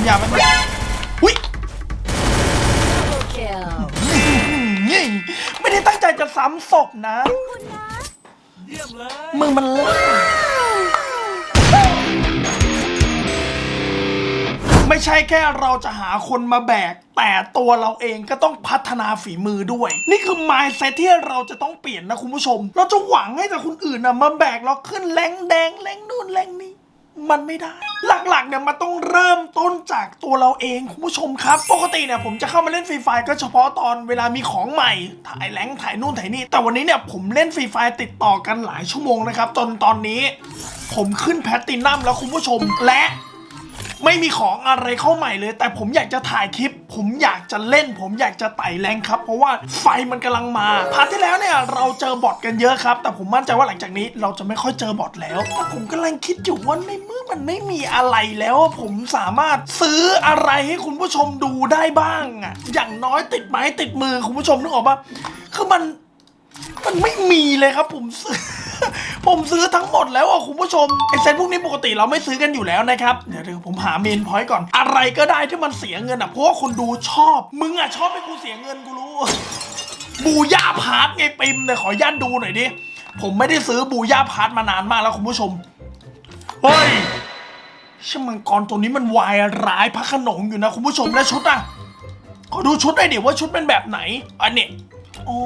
ปั๊มยาไปไหมอุ้ย Double kill. นี่ไม่ได้ตั้งใจจะซ้ำศพนะมึงมันล่าไม่ใช่แค่เราจะหาคนมาแบก แต่ตัวเราเองก็ต้องพัฒนาฝีมือด้วย นี่คือ mindset ที่เราจะต้องเปลี่ยนนะคุณผู้ชม เราจะหวังให้แต่คนอื่นนะมาแบกเราขึ้นแรงแดงแรงนู่นแรงนี้ มันไม่ได้ หลักๆเนี่ยมันต้องเริ่มต้นจากตัวเราเองคุณผู้ชมครับ ปกติเนี่ยผมจะเข้ามาเล่นฟรีไฟก็เฉพาะตอนเวลามีของใหม่ ถ่ายแรงถ่ายนู่นถ่ายนี่ แต่วันนี้เนี่ยผมเล่นฟรีไฟติดต่อกันหลายชั่วโมงนะครับจนตอนนี้ ผมขึ้นแพตตินัมแล้วคุณผู้ชมและไม่มีของอะไรเข้าใหม่เลย แต่ผมอยากจะถ่ายคลิป ผมอยากจะเล่น ผมอยากจะไต่แรงครับ เพราะว่าไฟมันกำลังมาพาร์ทที่แล้วเนี่ยเราเจอบอทกันเยอะครับ แต่ผมมั่นใจว่าหลังจากนี้เราจะไม่ค่อยเจอบอทแล้วแต่ผมกำลังคิดอยู่ว่าในเมื่อมันไม่มีอะไรแล้ว ผมสามารถซื้ออะไรให้คุณผู้ชมดูได้บ้างอะอย่างน้อยติดไม้ติดมือคุณผู้ชมนึกออกปะคือมันมันไม่มีเลยครับผมซื้อ ผมซื้อทั้งหมดแล้วอะคุณผู้ชมไอเซตพวกนี้ปกติเราไม่ซื้อกันอยู่แล้วนะครับเดี๋ยวเดี๋ยวผมหาเมนพอยต์ก่อน อะไรก็ได้ที่มันเสียเงินอะเพราะว่าคนดูชอบ มึงอะชอบให้กูเสียเงินกูรู้ บูย่าพาร์ทไงปิมเนี่ยขอย่านดูหน่อยดิผมไม่ได้ซื้อบูย่าพาร์ทมานานมากแล้วคุณผู้ชมเฮ้ยช่มังกรตัวนี้มันวายร้ายพระขนงอยู่นะคุณผู้ชมและชุดอะขอดูชุดหน่อยดิว่าชุดเป็นแบบไหนอันนี้โอ้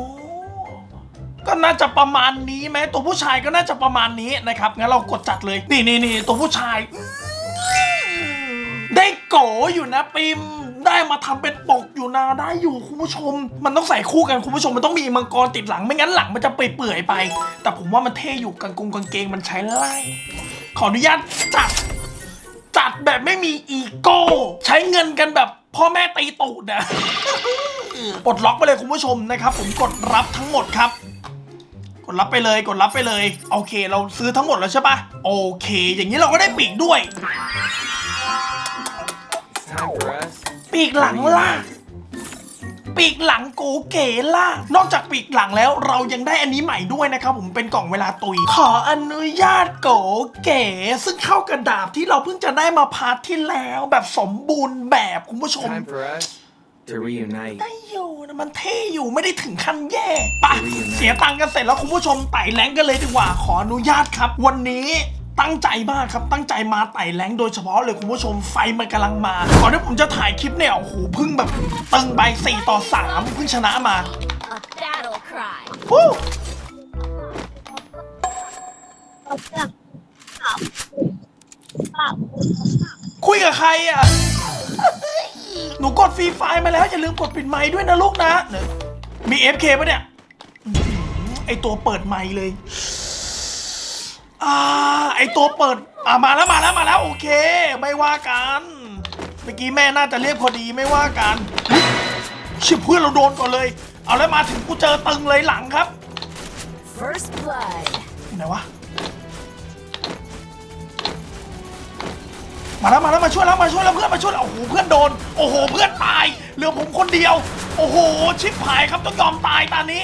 ก็น่าจะประมาณนี้ไหมตัวผู้ชายก็น่าจะประมาณนี้นะครับงั้นเรากดจัดเลยนี่นี่นี่ตัวผู้ชายได้โกอยู่นะปิมได้มาทำเป็นปกอยู่นะได้อยู่คุณผู้ชม มันต้องใส่คู่กันคุณผู้ชมมันต้องมีมังกรติดหลังไม่งั้นหลังมันจะเปื่อยไป แต่ผมว่ามันเท่อยู่กางกงกางเกงมันใช้ไล่ขออนุญาตจัด จัดแบบไม่มีอีโก้ใช้เงินกันแบบพ่อแม่ตีตูดอะปลดล็อกไปเลยคุณผู้ชมนะครับ ผมกดรับทั้งหมดครับ กดรับไปเลยกดรับไปเลยโอเค เราซื้อทั้งหมดแล้วใช่ปะโอเค อย่างนี้เราก็ได้ปีกด้วย ปีกหลังล่ะ ปีกหลังโกเก๋ล่ะ นอกจากปีกหลังแล้วเรายังได้อันนี้ใหม่ด้วยนะครับผมเป็นกล่องเวลาตุย ขออนุญาตโกเก๋ ซึ่งเข้ากระดาบที่เราเพิ่งจะได้มาพาร์ทที่แล้วแบบสมบูรณ์แบบคุณผู้ชม time for us to reunite ได้อยู่นะมันเท่อยู่ไม่ได้ถึงขั้นแย่ปะเสียตังค์กันเสร็จแล้วคุณผู้ชมไต่แรงกันเลยดีกว่าขออนุญาตครับ วันนี้ตั้งใจมากครับ ตั้งใจมาไต่แรงโดยเฉพาะเลยคุณผู้ชมไฟมันกำลังมาก่อนที่ผมจะถ่ายคลิปเนี่ยโอ้โหเพิ่งแบบตึงไป4ต่อ3เพิ่งชนะมา A battle cry. วู้คุยกับใครอะ หนูกดฟรีไฟล์มาแล้วอย่าลืมกดปิดไมค์ด้วยนะลูกนะเนี่ยมี FK ปะเนี่ยอื้อหือไอตัวเปิดไมค์เลยอ่าไอตัวเปิดอ่ามาแล้วมาแล้วมาแล้วโอเค ไม่ว่ากัน เมื่อกี้แม่น่าจะเรียกพอดีไม่ว่ากันอุ๊ยชิบเพื่อนเราโดนก่อนเลย เอาแล้วมาถึงกูเจอตึงเลยหลังครับ First blood. ไหนวะ มาแล้วมาแล้วมาช่วยแล้วมาช่วยแล้วเพื่อนมาช่วยแล้วโอ้โหเพื่อนโดน โอ้โห เพื่อนตายเหลือผมคนเดียว โอ้โห ชิบหายครับต้องยอมตายตอนนี้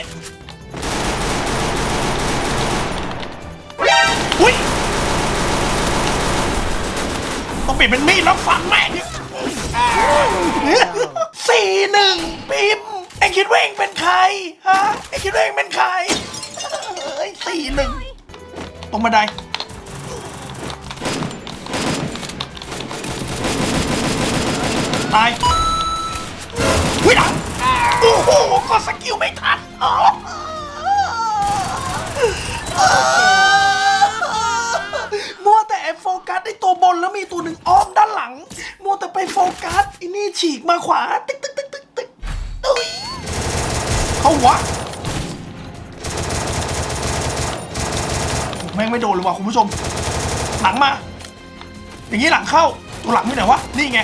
อุ้ยต้องปลี่ยนเป็นมีดแล้วฟันแม่งสี่หนึ่งปิมเอ็งคิดว่าเอ็งเป็นใครฮะเอ็งคิดว่าเอ็งเป็นใครเฮ้ยสี่หนึ่งตรงบันได ตายวิ่งหลังโอ้โหกดสกิลไม่ทันอ๋อมัวแต่โฟกัสไอตัวบนแล้วมีตัวหนึ่งอ้อมด้านหลัง มัวแต่ไปโฟกัสไอ้นี่ฉีกมาขวา ตึ๊กตึ๊กตึ๊กตึ๊กตึ๊กตุ้ยเขาวโอ้โหแม่งไม่โดนเลยว่ะคุณผู้ชม หลังมา อย่างนี้หลังเข้า ตัวหลังที่ไหนวะ นี่ไง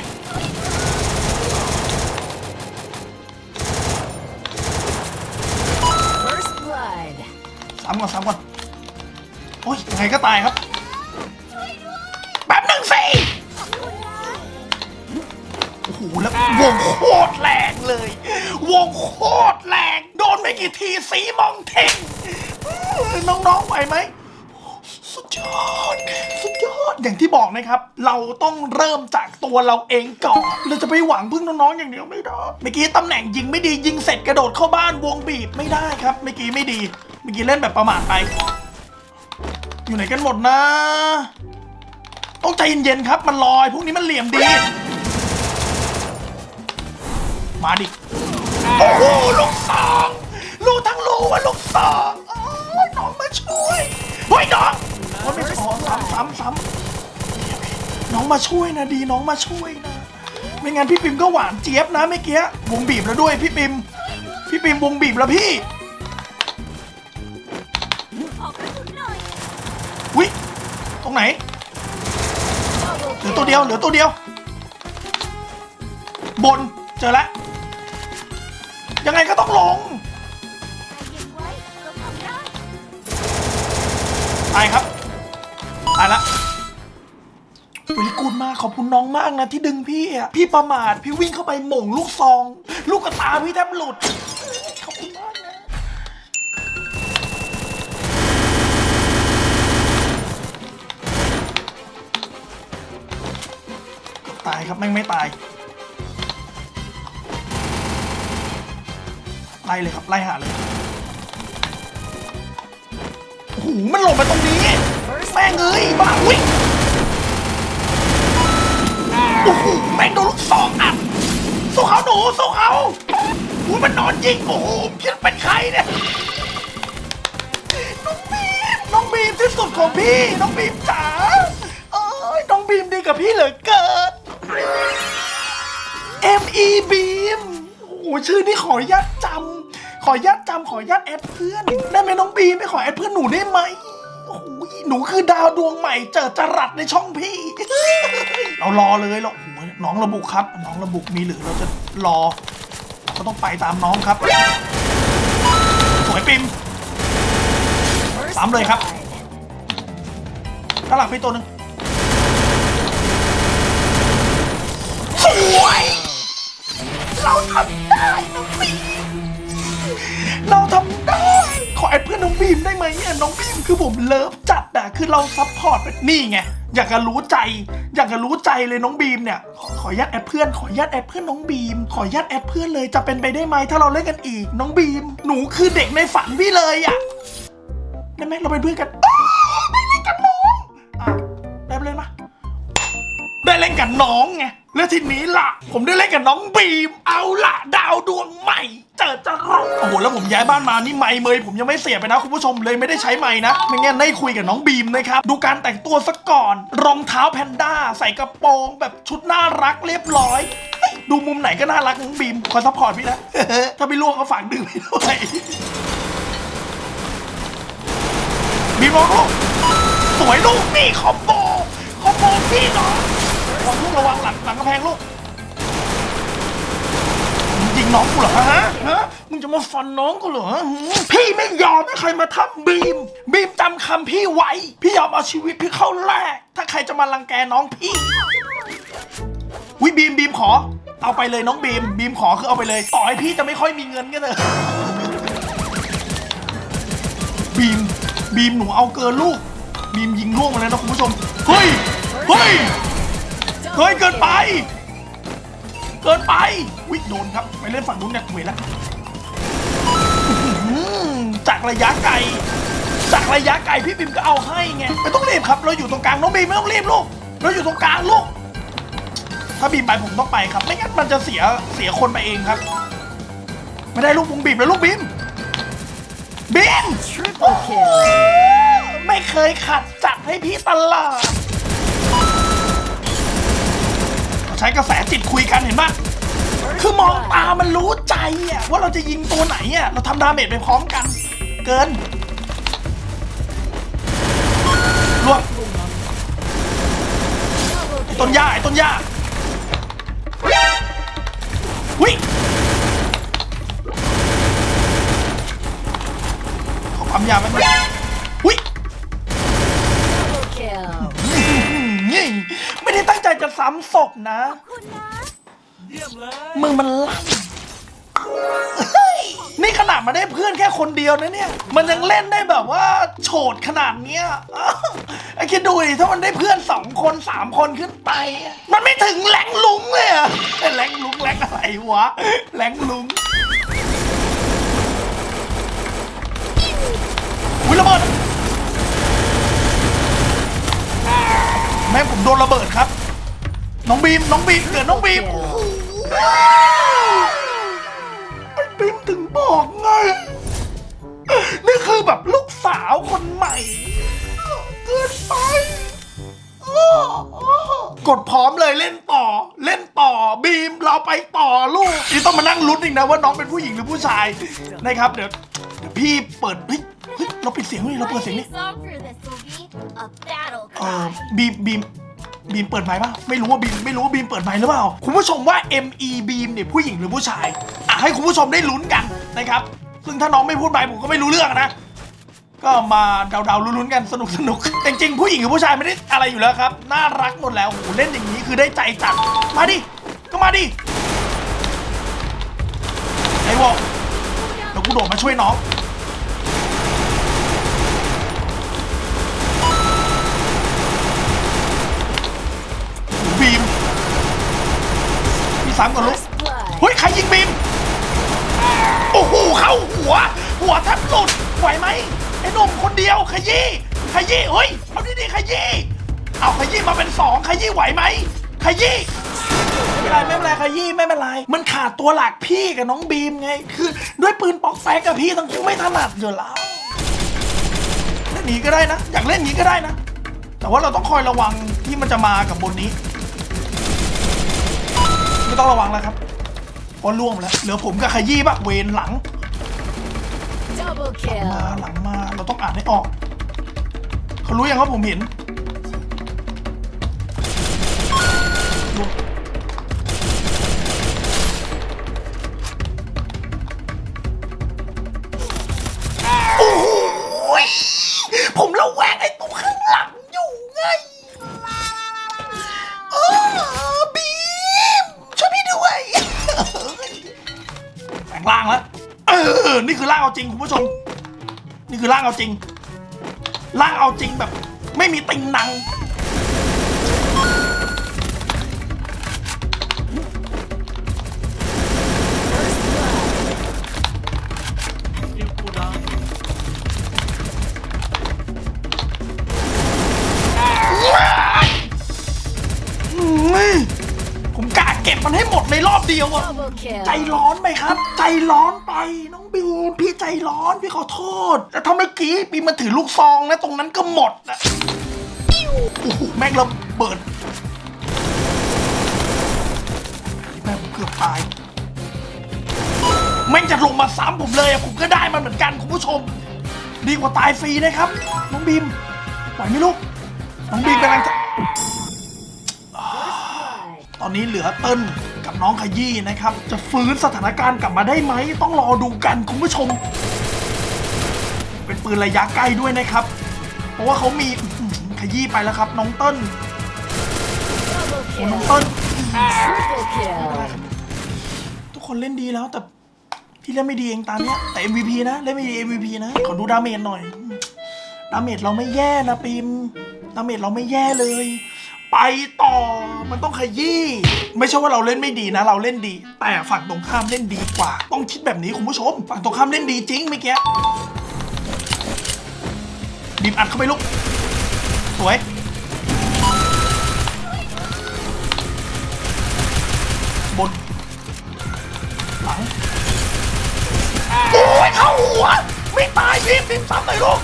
ก่อนซ้ำก่อน โอ้ยยังไงก็ตายครับแป๊บหนึ่งสิโอ้โหแล้ววงโคตรแรงเลย วงโคตรแรงโดนไม่กี่ทีสีมองเท่งอื้อน้องๆไหวไหมสุดยอดสุดยอดอย่างที่บอกนะครับ เราต้องเริ่มจากตัวเราเองก่อนเราจะไปหวังพึ่งน้องๆอย่างเดียวไม่ได้เมื่อกี้ตำแหน่งยิงไม่ดียิงเสร็จกระโดดเข้าบ้านวงบีบไม่ได้ครับเมื่อกี้ไม่ดีเมื่อกี้เล่นแบบประมาทไป อยู่ไหนกันหมดนะ ต้องใจเย็นๆครับ มันลอย พวกนี้มันเหลี่ยมดี มาดิ โอ้โห ลูกสองลูกทั้งลูกว่าลูกสองอน้องมาช่วย เฮ้ยน้องโอ้ยไม่ใช่อ๋อซ้ำซ้ำซ้ำน้องมาช่วยนะดี น้องมาช่วยนะ ไม่งั้นพี่ปิมก็หวานเจี๊ยบนะเมื่อกี้วงบีบแล้วด้วยพี่ปิม พี่ปิมวงบีบแล้วพี่ ตรงไหนเหลือตัวเดียวเหลือตัวเดียว บนเจอแล้วยังไงก็ต้องลงตายครับตายละวิลกูดมากขอบคุณน้องมากนะที่ดึงพี่อะพี่ประมาทพี่วิ่งเข้าไปหม่งลูกซอง ลูกกระตาพี่แทบหลุดายครับแม่งไม่ตายไล่เลยครับไล่หาเลยโอ้โหมันหลงไปตรงนี้แม่งเอ้ยบ้าวิ่งโอ้โหแม่งโดนลูกสองอัดสู้เขาหนูสู้เขาโอ้ยมันนอนยิงโอ้โหคิดเป็นใครเนี่ยน้องบีมน้องบีมที่สุดของพี่น้องบีมจ๋าเอ้ยน้องบีมดีกับพี่เหลือเกิน M E Beam โอ้โหชื่อนี่ขออนุญาตจำขออนุญาตจำขออนุญาตแอดเพื่อน ได้ไหมน้องบีมไม่ขอแอดเพื่อนหนูได้ไหมโอ้โหหนูคือดาวดวงใหม่ เจอจรัสในช่องพี่ เรารอเลยเราโอ้โหน้องระบุครับ น้องระบุมีหรือเราจะรอเราก็ต้องไปตามน้องครับ สวยปิมสามเลยครับข้าหลังพี่ตัวหนึ่ง สวย เราทำได้น้องบีมเราทำได้ ขอแอดเพื่อนน้องบีมได้ไหมเนี่ยน้องบีมคือผมเลิฟจัดอะคือเราซัพพอร์ตแบบนี่ไง อยากจะรู้ใจ อยากจะรู้ใจเลยน้องบีมเนี่ย ขอขออนุญาตแอดเพื่อน ขออนุญาตแอดเพื่อนน้องบีม ขออนุญาตแอดเพื่อนเลยจะเป็นไปได้ไหมถ้าเราเล่นกันอีก น้องบีม หนูคือเด็กในฝันพี่เลยอะได้ไหมเราเป็นเพื่อนกันอ้าวได้เล่นกับน้องอะได้ไปเล่นปะได้เล่นกับน้องไง แล้วทีนี้ล่ะ ผมได้เล่นกับน้องบีม เอาล่ะ ดาวดวงใหม่ เจอจะรอโอ้โหแล้วผมย้ายบ้านมานี่ไม่เมยผมยังไม่เสียไปนะคุณผู้ชมเลยไม่ได้ใช้ไม้นะไม่งั้นได้คุยกับน้องบีมนะครับดูการแต่งตัวซะก่อน รองเท้าแพนด้า ใส่กระโปรงแบบชุดน่ารักเรียบร้อยเฮ้ยดูมุมไหนก็น่ารักน้องบีมคอยซัพพอร์ตพี่นะ ถ้าไม่ล่วงก็ฝากดึงไปด้วยบีมมองลูกสวยลูกนี่คอมโบคอมโบพี่เนาะ ระวังลูกระวังหลังหลังกระแพงลูกมึงยิงน้องกูเหรอฮะฮะมึงจะมาฟันน้องกูเหรอหือพี่ไม่ยอมให้ใครมาทำบีม บีมจำคำพี่ไว้ พี่ยอมเอาชีวิตพี่เข้าแลกถ้าใครจะมารังแกน้องพี่วิบีมบีมขอ เอาไปเลยน้องบีม บีมขอคือเอาไปเลยต่อให้พี่จะไม่ค่อยมีเงินก็เถอะบีมบีมหนูเอาเกินลูก บีมยิงล่วงมาแล้วนะคุณผู้ชมเฮ้ยเฮ้ย เฮ้ยเกินไป เกินไปวิโดนครับ ไปเล่นฝั่งนู้นเนี่ยเหวยแล้วอื้อหือจากระยะไกล จากระยะไกลพี่บิมก็เอาให้ไงไม่ต้องรีบครับ เราอยู่ตรงกลางน้องบีมไม่ต้องรีบลูกเราอยู่ตรงกลางลูกถ้าบีมไปผมต้องไปครับ ไม่งั้นมันจะเสียเสียคนไปเองครับ ไม่ได้ลูกบุงบีมเลยลูกบีมบีม Triple kill. ไม่เคยขัดจัดให้พี่ตลอด ใช้กระแสจิตคุยกันเห็นปะคือมองตามันรู้ใจอะว่าเราจะยิงตัวไหนอะเราทำดาเมจไปพร้อมกัน เกินรวมไอ้ต้นหญ้าไอ้ต้นหญ้าวิขอความยาวไปหน่อ ได้ตั้งใจจะซ้ำศพนะเยี่ยมเลยมือมันลั่นเฮ้ยนี่ขนาดมาได้เพื่อนแค่คนเดียวนะเนี่ย มันยังเล่นได้แบบว่าโฉดขนาดเนี้ยอ้าวไอ้คิดดูดิถ้ามันได้เพื่อนสองคนสามคนขึ้นไปอะมันไม่ถึงแหลงลุงเลยอะไอ้แหลงลุงแหลงอะไรวะแหลงลุงอุ้ยระเบิดแม่ผมโดนระเบิดครับ น้องบีม น้องบีม เกิดน้องบีมโอ้โหไอ้บีมถึงบอกไง นี่คือแบบลูกสาวคนใหม่ เกินไปกดพร้อมเลยเล่นต่อ เล่นต่อบีมเราไปต่อลูกนี่ต้องมานั่งลุ้นอีกนะว่าน้องเป็นผู้หญิงหรือผู้ชายนะครับเดี๋ยวเดี๋ยวพี่เปิดเฮ้ยเฮ้ยเราปิดเสียงนี่เราเปิดเสียงนี่ song for this will be a battle เออ cry. บีมบีม บีมเปิดไมค์ป่ะไม่รู้ว่าบีมไม่รู้ว่าบีมเปิดไมค์หรือเปล่าคุณผู้ชมว่า ME บีมเนี่ยผู้หญิงหรือผู้ชายอะให้คุณผู้ชมได้ลุ้นกันนะครับ ซึ่งถ้าน้องไม่พูดไปผมก็ไม่รู้เรื่องนะก็มาเดาๆลุ้นๆกันสนุกสนุกจริงๆผู้หญิงกับผู้ชายไม่ได้อะไรอยู่แล้วครับ น่ารักหมดแล้วโอ้โหเล่นอย่างนี้คือได้ใจจัดมาดิก็มาดิไอ้วอกเดี๋ยวกูโดดมาช่วยน้อง มีสามก่อนลูก First blood. เฮ้ยใครยิงบีมโอ้โหเข้าหัว หัวแทบหลุดไหวไหมไอ้หนุ่มคนเดียวขยี้ขยี้เฮ้ยเอาดีๆขยี้เอาขยี้มาเป็นสองขยี้ไหวไหมขยี้ไม่เป็นไรไม่เป็นไรขยี้ไม่เป็นไร มันขาดตัวหลักพี่กับน้องบีมไง คือด้วยปืนปอกแป๊กกับพี่ทั้งคู่ไม่ถนัดอยู่แล้วเล่นหนีก็ได้นะ อยากเล่นหนีก็ได้นะ แต่ว่าเราต้องคอยระวังที่มันจะมากับบนนี้ ไม่ต้องระวังแล้วครับเพราะล่วงไปแล้วเหลือผมกับขยี้ปะเวนหลัง Double มา kill. หลังมาเราต้องอ่านให้ออก เขารู้ยังว่าผมเห็น คือร่างเอาจริงคุณผู้ชม นี่คือร่างเอาจริงร่างเอาจริงแบบ ไม่มีติงนังอืมผมกะเก็บมันให้หมดในรอบเดียวอะ Double kill. ใจร้อนไหมครับ ใจร้อนไปน้องบีมพี่ ใจร้อนพี่ขอโทษ แต่ถ้าเมื่อกี้บีมมาถือลูกซองนะ ตรงนั้นก็หมดอะปิ้วโอ้โหแม่งระเบิดแม่งผมเกือบตายแม่งจะลงมาซ้ำผมเลยอะผมก็ได้มันเหมือนกันคุณผู้ชม ดีกว่าตายฟรีนะครับ น้องบีมไหวไหมลูกน้องบีมกำลังจะตอนนี้เหลือเติ้ล น้องขยี้นะครับ จะฟื้นสถานการณ์กลับมาได้ไหม ต้องรอดูกันคุณผู้ชม เป็นปืนระยะใกล้ด้วยนะครับ เพราะว่าเขามีขยี้ไปแล้วครับ น้องเติ้ลโอ้น้องเติ้ลทุกคนเล่นดีแล้วแต่พี่เล่นไม่ดีเองตามเนี้ยแต่ MVP นะเล่นไม่ดี MVP นะขอดูดาเมจหน่อยดาเมจเราไม่แย่นะปิมดาเมจเราไม่แย่เลย ไปต่อมันต้องขยี้ไม่ใช่ว่าเราเล่นไม่ดีนะ เราเล่นดี แต่ฝั่งตรงข้ามเล่นดีกว่า ต้องคิดแบบนี้คุณผู้ชม ฝั่งตรงข้ามเล่นดีจริงเมื่อกี้บีบอัดเข้าไปลูกสวยบนหลังโอ้ยเข้าหัว ไม่ตายบีมบีมซ้ำหน่อยลูก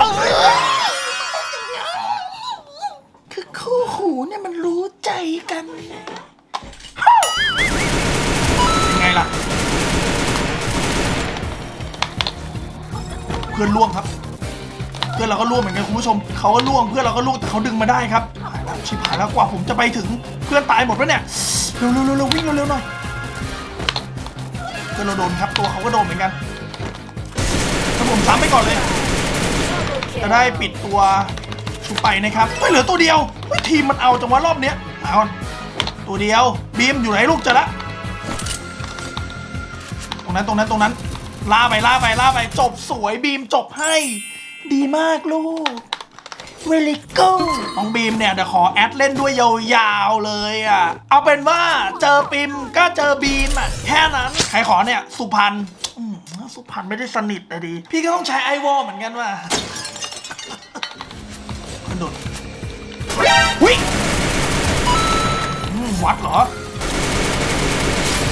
เออคู่หูเนี่ยมันรู้ ใจกันยังไงล่ะ เพื่อนล่วงครับ เพื่อนเราก็ล่วงเหมือนกันคุณผู้ชมเขาก็ล่วงเพื่อนเราก็ล่วงแต่เขาดึงมาได้ครับหายแล้วชิบหายแล้วกว่าผมจะไปถึงเพื่อนตายหมดแล้วเนี่ยเร็วเร็วเร็วเร็ววิ่งเร็วๆหน่อยเพื่อนเราโดนครับตัวเขาก็โดนเหมือนกันถ้าผมซ้ำไปก่อนเลยจะได้ปิดตัว ชุบไปนะครับเฮ้ยเหลือตัวเดียวเฮ้ยทีมมันเอาจังวะรอบเนี้ยเอาก่อนตัวเดียวบีมอยู่ไหนลูกเจะละตรงนั้นตรงนั้นตรงนั้นล่าไปล่าไปล่าไปจบสวยบีมจบให้ ดีมากลูก really good น้องบีมเนี่ยเดี๋ยวขอแอดเล่นด้วยยาวๆเลยอะ เอาเป็นว่าเจอปิมก็เจอบีมอะแค่นั้น ใครขอเนี่ย สุพรรณอืมสุพรรณไม่ได้สนิทเลยดี พี่ก็ต้องใช้ไอวอลเหมือนกันว่ะก ระโดดวิอืมวัดเหรอ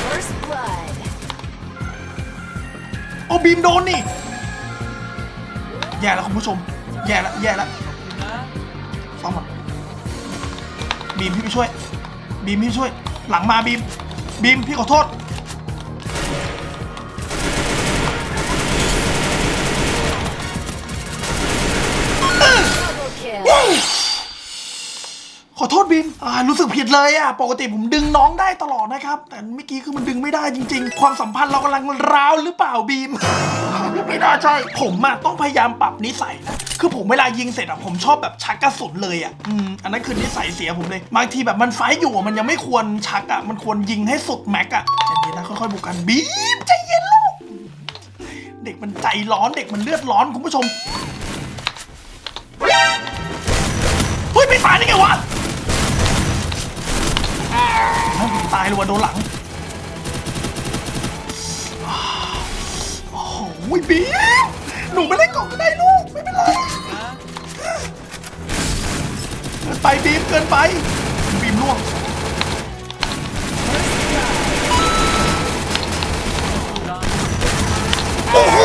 First blood. โอ้บีมโดนนี่ แย่แล้วคุณผู้ชม แย่แล้วแย่แล้วซ้อมก่อนบีมพี่ไปช่วย บีมพี่ไปช่วย หลังมาบีม บีมพี่ขอโทษ อโทษบีมอ่ารู้สึกผิดเลยอะ ปกติผมดึงน้องได้ตลอดนะครับ แต่เมื่อกี้คือมันดึงไม่ได้จริง ๆ ความสัมพันธ์เรากำลังร้าวหรือเปล่าบีม ไม่น่าใช่ ผมอะต้องพยายามปรับนิสัยนะ คือผมเวลายิงเสร็จอะผมชอบแบบชักกระสุนเลยอะอืม อันนั้นคือนิสัยเสียผมเลย บางทีแบบมันไฟอยู่อะมันยังไม่ควรชักอะมันควรยิงให้สุดแม็กอะใจเย็นนะค่อยๆบุกกันบีมใจเย็นลูก เด็กมันใจร้อนเด็กมันเลือดร้อนคุณผู้ชม เฮ้ยไม่ตายได้ไงวะ อ้าวตายเลยว่ะโดนหลัง โอ้โหบีมหนูไม่เล่นกล่องก็ได้ลูก ไม่เป็นไรเกินไปบีมเกินไป บีมล่วงโอ้โห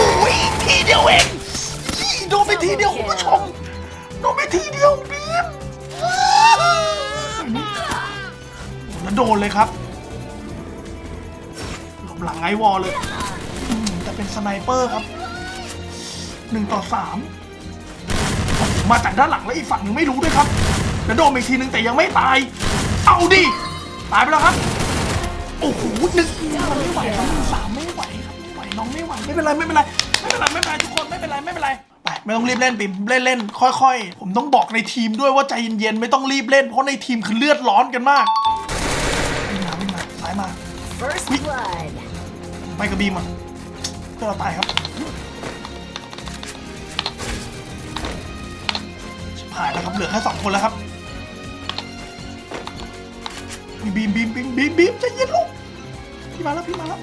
ทีเดียวเองโดนไปทีเดียวคุณผู้ชมโดนไปทีเดียวบีม แล้วโดนเลยครับหลบหลังไอวอลเลยแต่เป็นสไนเปอร์ครับหนึ่งต่อสามมาจากด้านหลังแล้วอีกฝั่งหนึ่งไม่รู้ด้วยครับ แล้วโดนอีกทีนึงแต่ยังไม่ตาย เอาดิตายไปแล้วครับ โอ้โหหนึ่งมันไม่ไหวครับสามไม่ไหวครับไม่ไหวน้องไม่ไหวไม่เป็นไรไม่เป็นไรไม่เป็นไรไม่เป็นไรทุกคนไม่เป็นไรไม่เป็นไรไปไม่ต้องรีบเล่นปิมเล่นเล่นค่อย ๆ ผมต้องบอกในทีมด้วยว่าใจเย็นๆไม่ต้องรีบเล่นเพราะในทีมคือเลือดร้อนกันมาก First Wait. blood. ไปกับบีมอะเพื่อเราตายครับชิบหายแล้วครับเหลือแค่สองคนแล้วครับบีมบีมบีมบีมบีมบีมใจเย็นลูกพี่มาแล้วพี่มาแล้ว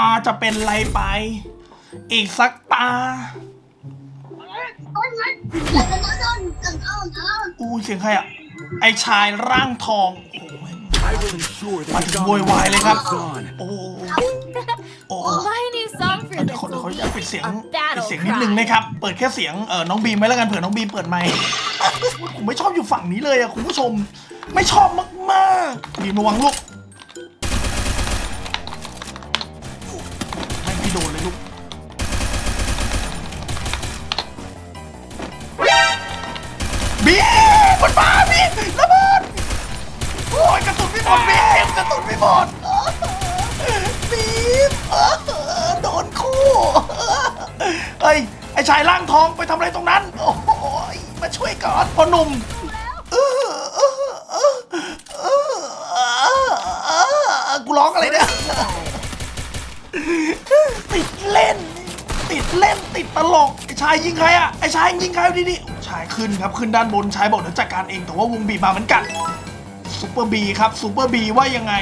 าจะเป็นไรไป อีกสักตาอู้เสียงใครอะ ไอชายร่างทองมาถึงโวยวายเลยครับ โอ้โอ้ My new song for เดี๋ยวเขาเดี๋ยวเขาจะปิดเสียงปิดเสียงนิดนึงนะครับ เปิดแค่เสียงเออน้องบีมไว้แล้วกันเผื่อน้องบีมเปิดไมค์ผมไม่ชอบอยู่ฝั่งนี้เลยอะคุณผู้ชม ไม่ชอบมากๆบีมระวังลูก โดนเลยลูกบีมมันมาบีระเบิดโอ้ยกระสุนไม่หมดบีกระสุนไม่หมดบีโดนคู่เอ้ยไอชายร่างทองไปทำอะไรตรงนั้น โอ้ยมาช่วยก่อนพ่อหนุ่ม เล่น ติดเล่นติดตลกไอ้ชายยิงใครอะไอ้ชายยิงใครดีดิชายขึ้นครับขึ้นด้านบนชายบอกเดี๋ยวจัดการเองแต่ว่าวงบีมาเหมือนกันซูเปอร์บีครับซูเปอร์บีว่ายังไง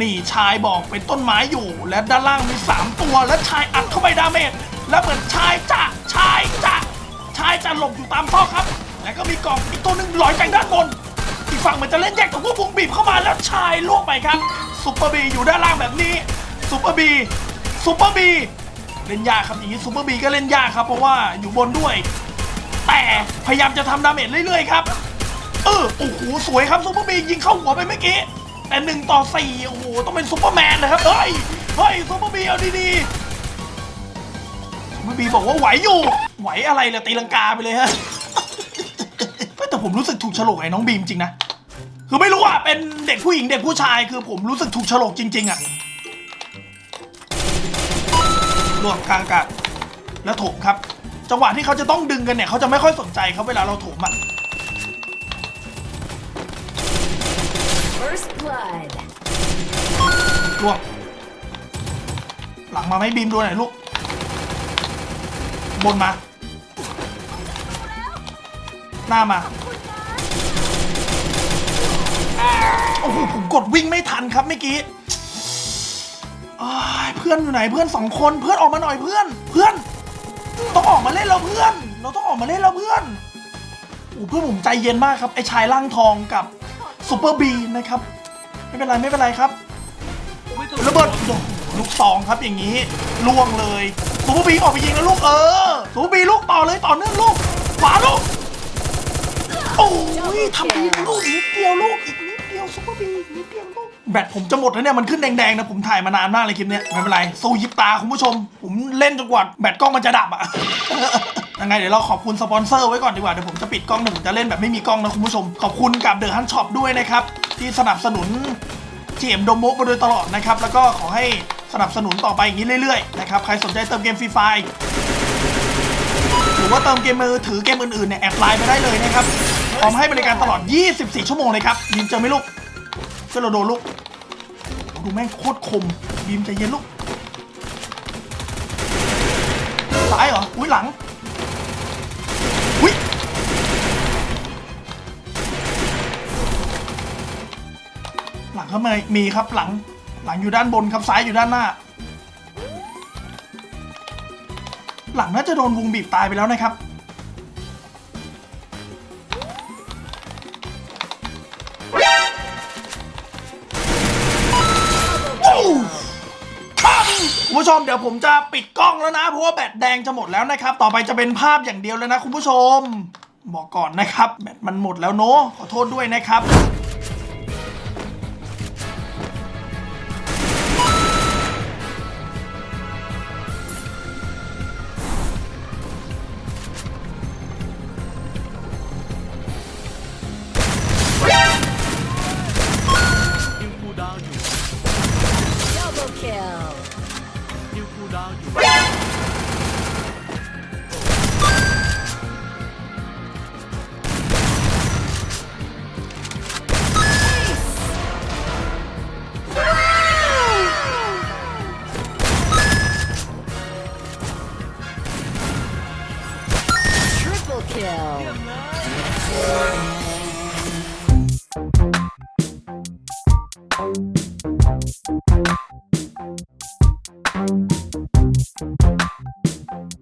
นี่ชายบอกเป็นต้นไม้อยู่ และด้านล่างมี 3 ตัว และชายอัดเข้าไปดาเมจแล้วเหมือนชายจะชายจะชายจะหลบอยู่ตามซอกครับ แล้วก็มีกล่องอีกตัวหนึ่งลอยจากด้านบนอีกฝั่งเหมือนจะเล่นแยกแต่ว่าวงบีบเข้ามาแล้วชายล่วงไปครับซูเปอร์บีอยู่ด้านล่างแบบนี้ซูเปอร์บี ซูเปอร์บีเล่นยากครับอย่างนี้ซูเปอร์บีก็เล่นยากครับเพราะว่าอยู่บนด้วย แต่พยายามจะทำดาเมจเรื่อยๆครับ เออโอ้โหสวยครับซูเปอร์บียิงเข้าหัวไปเมื่อกี้แต่หนึ่งต่อสี่โอ้โหต้องเป็นซูเปอร์แมนนะครับเฮ้ยเฮ้ยซูเปอร์บีเอาดีๆซูเปอร์บีบอกว่าไหวอยู่ ไหวอะไรล่ะตีลังกาไปเลยฮะแต่ผมรู้สึกถูกฉลกไอ้น้องบีมจริงนะคือไม่รู้ว่าเป็นเด็กผู้หญิงเด็กผู้ชายคือผมรู้สึกถูกฉลกจริงๆอะ รวมกลางอากาศแล้วโถมครับ จังหวะที่เขาจะต้องดึงกันเนี่ยเขาจะไม่ค่อยสนใจครับเวลาเราโถมอะ First blood. รวมหลังมาไหม่บีมดูหน่อยลูก บนมา หน้ามา โอ้โหผมกดวิ่งไม่ทันครับเมื่อกี้ อ้ายเพื่อนอยู่ไหนเพื่อนสองคนเพื่อนออกมาหน่อยเพื่อน เพื่อน ต้องออกมาเล่นแล้วเพื่อน เราต้องออกมาเล่นแล้วเพื่อนโอ้เพื่อนผมใจเย็นมากครับไอ้ชายร่างทองกับซูเปอร์บีนะครับ ไม่เป็นไรไม่เป็นไรครับระเบิดลูกสองครับอย่างนี้ล่วงเลยซูเปอร์บีออกไปยิงแล้วลูกเออซูเปอร์บีลูกต่อเลยต่อเนื่องลูกขวาลูกโอ้ยทำดีลูกนิดเดียวลูกอีกนิด ยวซุปเปอร์บีนิดเดียวลูกแบตผมจะหมดแล้วเนี่ยมันขึ้นแดงๆนะผมถ่ายมานานมากเลยคลิปเนี้ยไม่เป็นไรสู้ยิบตาคุณผู้ชม ผมเล่นจนกว่าแบตกล้องมันจะดับอะยังไงเดี๋ยวเราขอบคุณสปอนเซอร์ไว้ก่อนดีกว่าเดี๋ยวผมจะปิดกล้องเดี๋ยวผมจะเล่นแบบไม่มีกล้องนะคุณผู้ชม ขอบคุณกับเดอะฮันช็อปด้วยนะครับ ที่สนับสนุนเจมโดโมมาโดยตลอดนะครับ แล้วก็ขอให้สนับสนุนต่อไปอย่างนี้เรื่อยๆนะครับใครสนใจเติมเกมฟรีไฟหรือว่าเติมเกมมือถือเกมอื่นๆเนี่ยแอดไลน์ไปได้เลยนะครับ พร้อมให้บริการตลอด 24 ชั่วโมงเลยครับบีมเจอไหมลูกเจอโรโดลูกดูแม่งโคตรคมบีมใจเย็นลูกซ้ายเหรอ อุ้ยหลัง อุ้ยหลังเขาไม่มีครับหลัง หลังอยู่ด้านบนครับซ้ายอยู่ด้านหน้า หลังน่าจะโดนวงบีบตายไปแล้วนะครับ ชมเดี๋ยวผมจะปิดกล้องแล้วนะ เพราะว่าแบตแดงจะหมดแล้วนะครับ ต่อไปจะเป็นภาพอย่างเดียวแล้วนะคุณผู้ชม บอกก่อนนะครับ แบตมันหมดแล้วเนาะขอโทษด้วยนะครับ